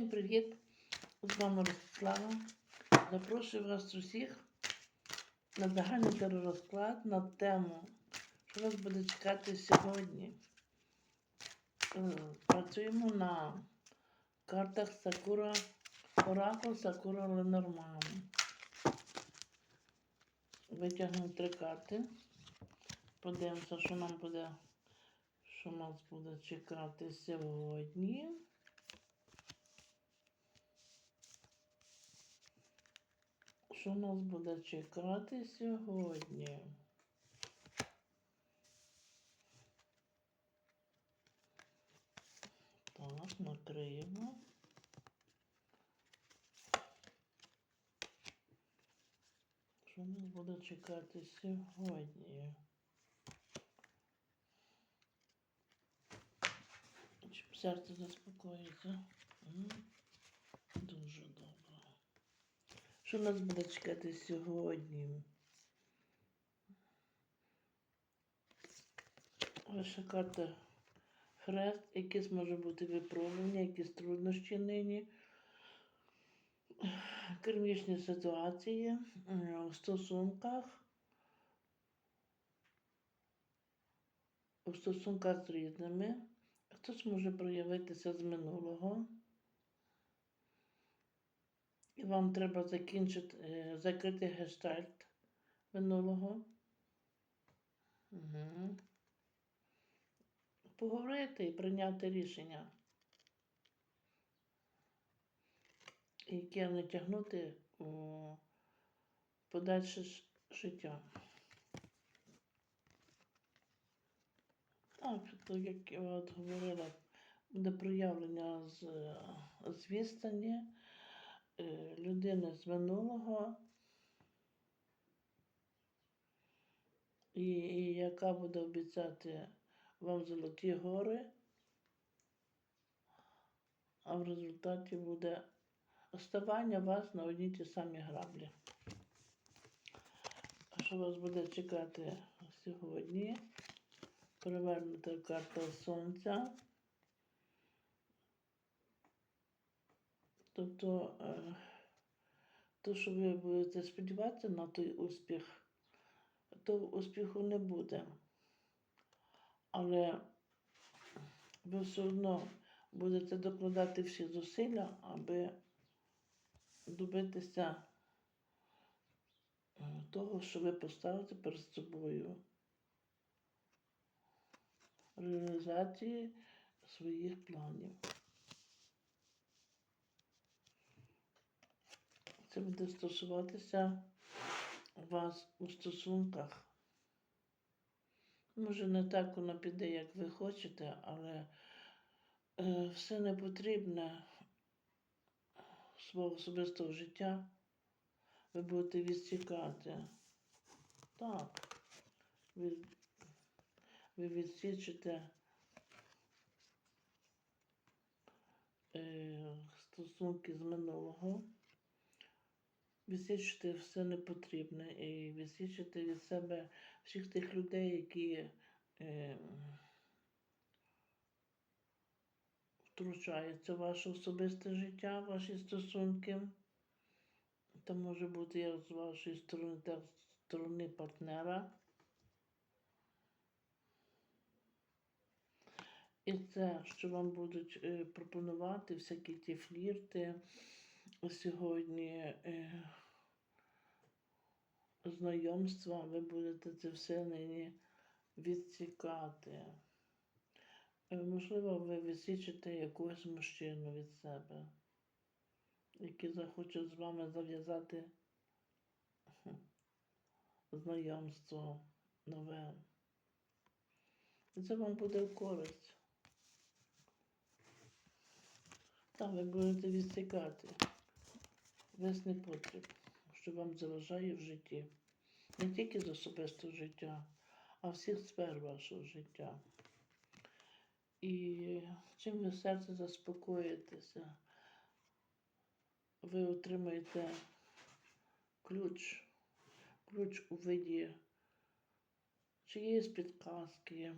Всім привіт! З вами Ростислава. Запрошую вас усіх на загальний теророзклад на тему, що вас буде чекати сьогодні. Е, Працюємо на картах Сакура Оракул Сакура Ленорман. Витягнемо три карти. Подивимося, що нам буде, що нас буде чекати сьогодні. Що нас буде чекати сьогодні? Так, накриємо. Що нас буде чекати сьогодні? Щоб серце заспокоїться. Що нас буде чекати сьогодні? Ваша карта хрест, якісь може бути випробування, якісь труднощі нині. Кермічні ситуації в стосунках. У стосунках з рідними. Хтось може проявитися з минулого. І вам треба закінчити, е, закрити гештальт минулого. Угу. Поговорити і прийняти рішення, яке не тягнути у подальше життя. Так, то, як я от говорила, буде проявлення з, з відстані е, людини з минулого, і, і яка буде обіцяти вам золоті гори, а в результаті буде оставання вас на одній ті самі граблі. Що вас буде чекати сьогодні? Перевернута карта сонця. Тобто, е, то, що ви будете сподіватися на той успіх, то успіху не буде. Але ви все одно будете докладати всі зусилля, аби добитися е, того, що ви поставите перед собою. Реалізації своїх планів. Це буде стосуватися вас у стосунках. Може, не так воно піде, як ви хочете, але е, все не потрібне свого особистого життя ви будете відсікати. Так, ви, ви відсічите е, стосунки з минулого, відсічите все непотрібне і відсічите від себе всіх тих людей, які е, втручаються в ваше особисте життя, ваші стосунки. Це може бути як з вашої сторони, так з сторони партнера. І це, що вам будуть е, пропонувати всякі ті флірти сьогодні. Е, знайомства, ви будете це все нині відсікати. Е, Можливо, ви відсічите якогось мужчину від себе, який захоче з вами зав'язати знайомство нове. І це вам буде користь. Там ви будете відсікати весь непотріб що вам заважає в житті. Не тільки з особистого життя, а всіх сфер вашого життя. І чим ви серце заспокоїтеся, ви отримаєте ключ, ключ у виді чиєїсь підказки,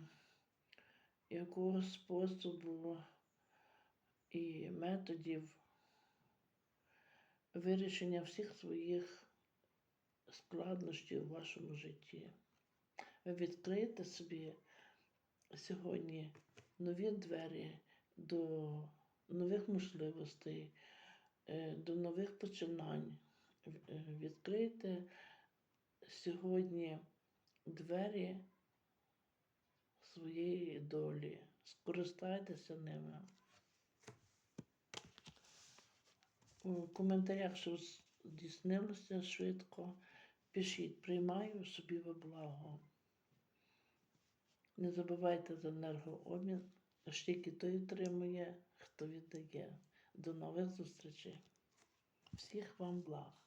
якогось способу і методів вирішення всіх своїх складнощів у вашому житті. Ви відкриєте собі сьогодні нові двері до нових можливостей, е, до нових починань. Е, Відкрийте сьогодні двері своєї долі. Скористайтеся ними. У коментарях, що здійснилося швидко, пишіть, приймаю собі во благо. Не забувайте за енергообмін, аж тільки той отримує, хто віддає. До нових зустрічей. Всіх вам благ.